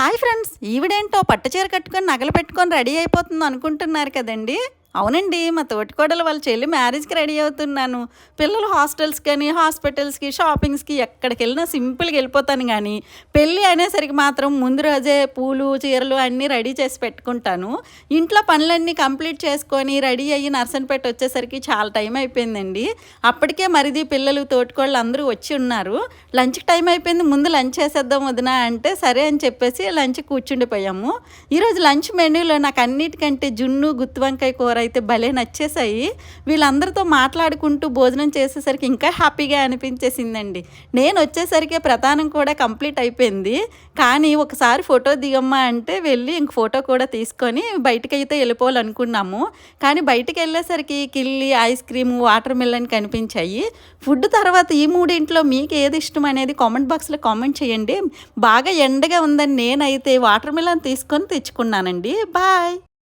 Hi friends ఈవిడేంటో పట్టు చీర కట్టుకొని నగలు పెట్టుకొని రెడీ అయిపోతుంది అనుకుంటున్నారు కదండీ? అవునండి మా తోటికోడలు వాళ్ళ చెల్లి మ్యారేజ్కి రెడీ అవుతున్నాను. పిల్లలు హాస్టల్స్ కానీ హాస్పిటల్స్కి షాపింగ్స్కి ఎక్కడికి వెళ్ళినా సింపుల్గా వెళ్ళిపోతాను కానీ పెళ్ళి అనేసరికి మాత్రం ముందు రోజే పూలు చీరలు అన్నీ రెడీ చేసి పెట్టుకుంటాను. ఇంట్లో పనులన్నీ కంప్లీట్ చేసుకొని రెడీ అయ్యి నర్సన్పేట వచ్చేసరికి చాలా టైం అయిపోయిందండి. అప్పటికే మరిది పిల్లలు తోటికోళ్ళు అందరూ వచ్చి ఉన్నారు. లంచ్ టైం అయిపోయింది ముందు లంచ్ చేసేద్దాం వదినా అంటే సరే అని చెప్పేసి లంచ్ కూర్చుండిపోయాము. ఈరోజు లంచ్ మెనూలో నాకు అన్నిటికంటే జున్ను గుత్తి వంకాయ కూర అయితే భలే నచ్చేసాయి వీళ్ళందరితో మాట్లాడుకుంటూ భోజనం చేసేసరికి ఇంకా హ్యాపీగా అనిపించేసిందండి. నేను వచ్చేసరికి ప్రధానం కూడా కంప్లీట్ అయిపోయింది. కానీ ఒకసారి ఫోటో దిగమ్మా అంటే వెళ్ళి ఇంక ఫోటో కూడా తీసుకొని బయటకు అయితే వెళ్ళిపోవాలనుకున్నాము. కానీ బయటికి వెళ్ళేసరికి కిల్లి ఐస్ క్రీమ్ వాటర్ మిల్లన్ కనిపించాయి. ఫుడ్ తర్వాత ఈ మూడింట్లో మీకు ఏది ఇష్టం అనేది కామెంట్ బాక్స్లో కామెంట్ చేయండి. బాగా ఎండగా ఉందని నేనైతే వాటర్ మిలన్ తీసుకొని తెచ్చుకున్నానండి. బాయ్!